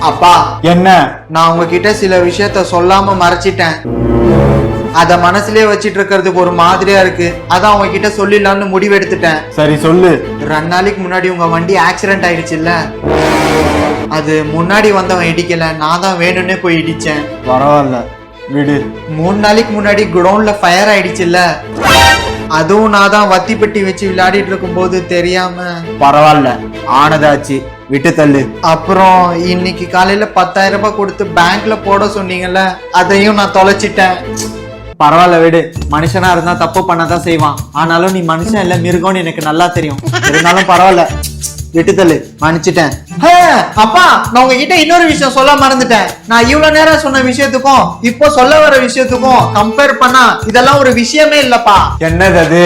அப்பா. என்ன? நான் உங்ககிட்ட சில விஷயத்த சொல்லாம மறைச்சிட்டேன். அத மனசுலயே வச்சிட்டு இருக்கிறதுக்கு ஒரு மாதிரியா இருக்கு. அதான் உங்ககிட்ட சொல்லிடலாம்னு முடிவு எடுத்துட்டேன் சரி சொல்லு. ரெண்டு நாளைக்கு முன்னாடி உங்க வண்டி ஆக்சிடென்ட் ஆயிடுச்சுல்ல? அது முன்னாடி வந்தவன் இடிக்கல நான் தான் வேணும்னே போய் இடிச்சேன். பரவாயில்ல. விடு. மூணு நாளைக்கு முன்னாடி குடோன்ல ஃபயர் ஆயிடுச்சுல்ல? அதுவும் நான் தான் வத்தி பெட்டி வச்சு விளையாடிட்டு இருக்கும்போது தெரியாம. பரவாயில்ல. ஆனதாச்சு. விட்டு தள்ளு. அப்புறம் இன்னைக்கு காலையில பத்தாயிரம் ரூபாய் கொடுத்து பேங்க்ல போட சொன்னீங்கல்ல அதையும் நான் தொலைச்சிட்டேன். பரவாயில்ல விடு. மனுஷனா இருந்தா தப்பு பண்ணதான் செய்வான். ஆனாலும் நீ மனுஷன் இல்ல மிருகம்னு எனக்கு நல்லா தெரியும். இருந்தாலும் பரவாயில்ல. விட்டு தள்ளு. மன்னிச்சிட்டேன். அப்பா நான் உங்ககிட்ட இன்னொரு விஷயம் சொல்ல மறந்துட்டேன். நான் இவ்வளவு நேரம் சொன்ன விஷயத்துக்கும் இப்போ சொல்ல வர விஷயத்துக்கும் கம்பேர் பண்ணா இதெல்லாம் ஒரு விஷயமே இல்லப்பா. என்னது அது?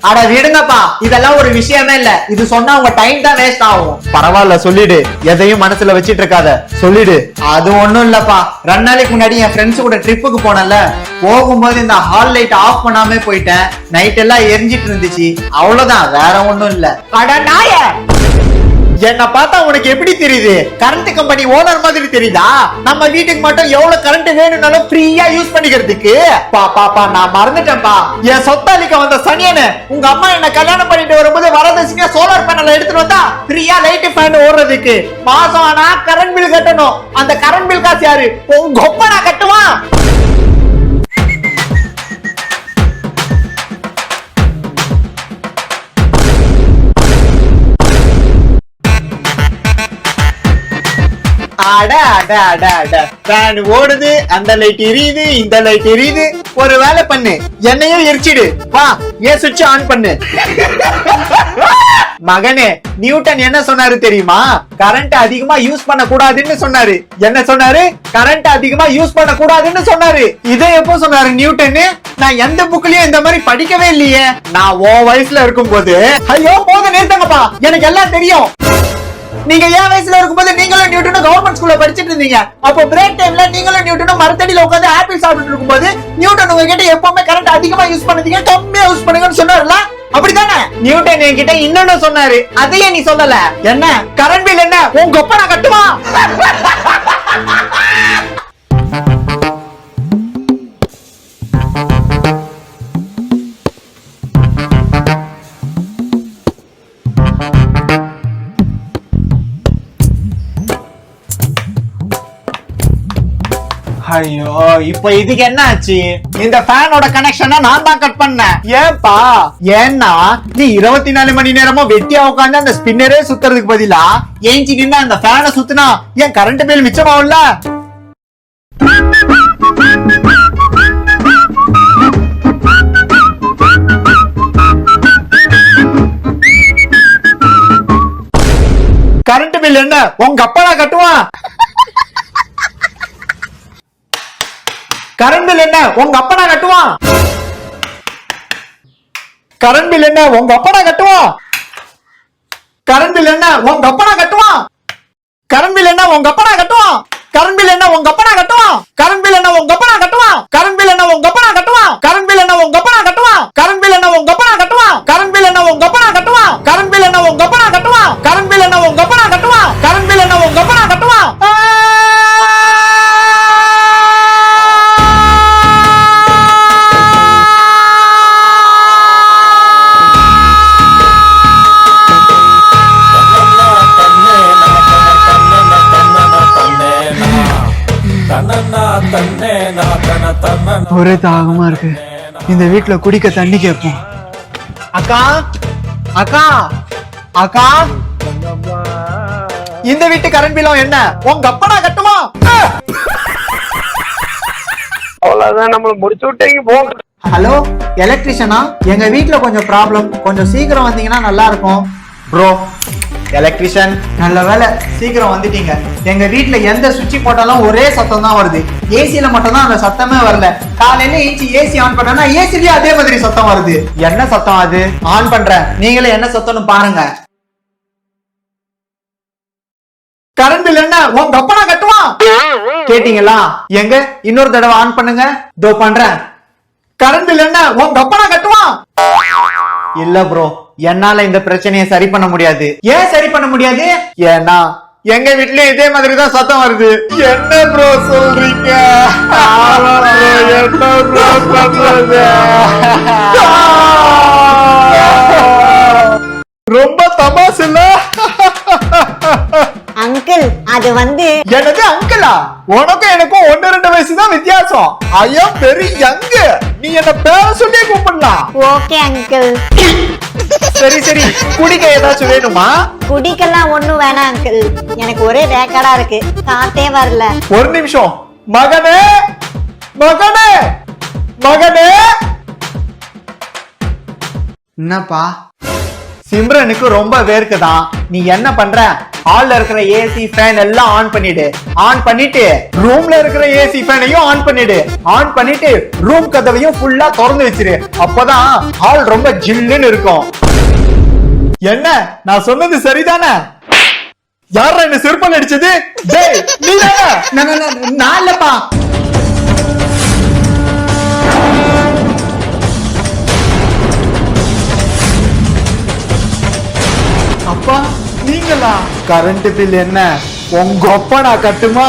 அட விடுங்கப்பா இதெல்லாம் ஒரு விஷயமே இல்ல. இது சொன்னா உங்க டைம் தான் வேஸ்ட் ஆகும். பரவாயில்ல சொல்லிடு. எதையும் மனசுல வச்சிட்டு இருக்காத சொல்லிடு. அது ஒண்ணும் இல்லப்பா. ரெண்டு நாளைக்கு முன்னாடி என் ஃப்ரெண்ட்ஸ் கூட ட்ரிப்புக்கு போனேன்ல. போகும்போது இந்த ஹால் லைட் ஆஃப் பண்ணாம போயிட்டேன். நைட் எல்லாம் எரிஞ்சிட்டு இருந்துச்சு. அவ்வளவுதான் வேற ஒண்ணும் இல்ல. அட நாய! என்ன பார்த்தா உனக்கு எப்படி தெரியுது? கரண்ட் கம்பெனி ஓனர் மாதிரி தெரியுதா? நம்ம வீட்டுக்கு மட்டும் எவ்வளவு கரண்ட் வேணும்னாலும் ஃப்ரீயா யூஸ் பண்ணிக்கிறதுக்கு. பா பாப்பா நான் மறந்துட்டேன்ப்பா என் சொத்தாளிக்க வந்த சனியனு உங்க அம்மா என்ன கல்யாணம் பண்ணிட்டு வரும்போது வரதட்சணையா சோலார் பேனல் எடுத்துட்டு வந்தா ஃப்ரீயா லைட் ஃபேன் ஓடுறதுக்கு. மாசம் ஆனா கரண்ட் பில் கட்டணும். அந்த கரண்ட் பில் காசு யாரு? உங்க ஒப்பனா கட்டுவான். அட அட அட ஃபேன் ஓடுது அந்த லைட் எரியுது இந்த லைட் எரியுது. ஒரு வேலை பண்ணு. என்னையும் எரிச்சிடு. வா ஏன் சுவிட்ச் ஆன் பண்ணு. மகனே நியூட்டன் என்ன சொன்னாரு தெரியுமா? கரண்ட் அதிகமா யூஸ் பண்ண கூடாதுன்னு சொன்னாரு. என்ன சொன்னாரு? கரண்ட் அதிகமா யூஸ் பண்ண கூடாதுன்னு சொன்னாரு. இதை எப்போ சொன்னாரு நியூட்டன் நான் எந்த புக்லயும் இந்த மாதிரி படிக்கவே இல்லையே. நான் ஓ வயசுல இருக்கும் போது ஐயோ போதும் நிறுத்துங்கப்பா. எனக்கு எல்லாம் தெரியும். நீங்க ஏன் வயசுல இருக்கும்போது நீங்களும் நியூட்டனும் கவர்மெண்ட் ஸ்கூல்ல படிச்சிட்டு இருந்தீங்க? அப்போ பிரேக் டைம்ல நீங்களும் நியூட்டனும் மரத்தடியில உட்காந்து ஆப்பிள் சாப்பிட்டு இருக்கும்போது நியூட்டன் உங்ககிட்ட எப்பவுமே கரண்ட் அதிகமா யூஸ் பண்ணீங்க கம்மியா யூஸ் பண்ணுங்கன்னு சொன்னார்ல? அப்படிதானே நியூட்டன் என்கிட்ட இன்னொன்னு சொன்னாரு. அதையே நீ சொல்லல. என்ன? கரண்ட் பில் என்ன? உன் கொப்பனை நான் கட்டுமா? ஐயோ இப்போ இதுக்கு என்ன ஆச்சு இந்த ஃபேனோட கனெக்ஷனை நான் தான் கட் பண்ணேன். ஏன்பா? ஏன்னா நீ இருபத்தி நாலு மணி நேரமும் வெட்டியா உட்காந்து அந்த ஸ்பின்னரே சுத்துறதுக்கு பதிலா ஏஞ்சி நின்று அந்த ஃபேனை சுத்தினா ஏன் கரண்ட் பில் மிச்சமாகும்ல? கரண்ட் பில் என்ன? உங்க அப்பா கட்டுவான். கரண்ட் பில் என்ன? உங்க அப்பனா கட்டுவான் கரண்ட் பில் என்ன? உங்க அப்பனா கட்டுவான் கரண்ட் பில் என்ன? உங்க அப்பனா கட்டுவான் கரண்ட் பில் என்ன? உங்க அப்பனா கட்டுவான் கரண்ட் பில் என்ன? உங்க அப்பனா கட்டுவான் கரண்ட் பில் என்ன? உங்க அப்பனா கட்டுவான் கரண்ட் பில் என்ன? உங்க அப்பனா கட்டுவான் கரண்ட் பில் ஒரே தாகமா இருக்கு. இந்த வீட்ல குடிக்க தண்ணி கேட்போம். அக்கா அக்கா அக்கா. இந்த வீட்டு கரண்ட் பில்லும் என்ன? உங்க அப்பனா கட்டுமா? அவ்வளவுதான் நம்மள முடிச்சு விட்டீங்க போங்க ஹலோ எலக்ட்ரிஷனா எங்க வீட்ல கொஞ்சம் ப்ராப்ளம் கொஞ்சம் சீக்கிரம் வந்தீங்கன்னா நல்லா இருக்கும். ப்ரோ எலக்ட்ரிஷியன் நல்ல வேலை. சீக்கிரம் வந்துட்டீங்க. எங்க வீட்ல எந்த சுவிட்ச் போட்டாலும் ஒரே சத்தம் தான் வருது. ஏசில மட்டும் தான் அந்த சத்தமே வரல. காலையில ஏஞ்சி ஏசி ஆன் பண்ணனா ஏசிலயே அதே மாதிரி சத்தம் வருது. என்ன சத்தம் அது? ஆன் பண்றேன். நீங்களே என்ன சத்தம்னு பாருங்க. கரண்ட் பில் என்ன? உங்க அப்பனா கட்டுவான். கேட்டீங்களா? எங்க? இன்னொரு தடவை ஆன் பண்ணுங்க. தோ பண்றேன். கரண்ட் பில் என்ன? உங்க அப்பனா கட்டுவான். இல்ல ப்ரோ என்னால இந்த பிரச்சனையை சரி பண்ண முடியாது. ஏன் சரி பண்ண முடியாது? ஏன்னா எங்க வீட்லயும் இதே மாதிரி தான் சத்தம் வருது. என்ன ப்ரோ சொல்றீங்க? என்ன ப்ரோ பண்றது ரொம்ப தமாசு இல்ல? அங்கிள் அது வந்து எனது அங்கிளா? உனக்கும் எனக்கும் ஒன்னு ரெண்டு வயசு தான் வித்தியாசம். ஐயா பெரிய யங் நீ என்ன பேர சொல்லி கூப்பிடலாம். ஓகே அங்கிள் சரி சரி. குடிக்க ஏதாச்சும் வேணுமா? குடிக்கெல்லாம் ஒண்ணும் வேணாம் அங்கிள் எனக்கு ஒரே வேக்காடா இருக்கு. காத்தே வரல. ஒரு நிமிஷம். மகனே! மகனே! மகனே! என்னப்பா? சிம்ரனுக்கு ரொம்ப வேர்க்குதான். நீ என்ன பண்ற? ஹால்ல இருக்கிற ஏசி ஃபேன் எல்லாம் ஆன் பண்ணிடு. ஆன் பண்ணிட்டு ரூம்ல இருக்கிற ஏசி ஃபேனையும் ஆன் பண்ணிடு. ஆன் பண்ணிட்டு ரூம் கதவையும் ஃபுல்லா திறந்து வச்சிரு. அப்பதான் ஹால் ரொம்ப ஜில்லுன்னு இருக்கும். என்ன? நான் சொன்னது சரிதானே? யாரா என்ன செருப்பல் அடிச்சது? டேய் நீ நான் இல்லப்பா. அப்பா நீங்களா? கரண்ட் பில் என்ன? உங்க அப்பா நான் கட்டுமா?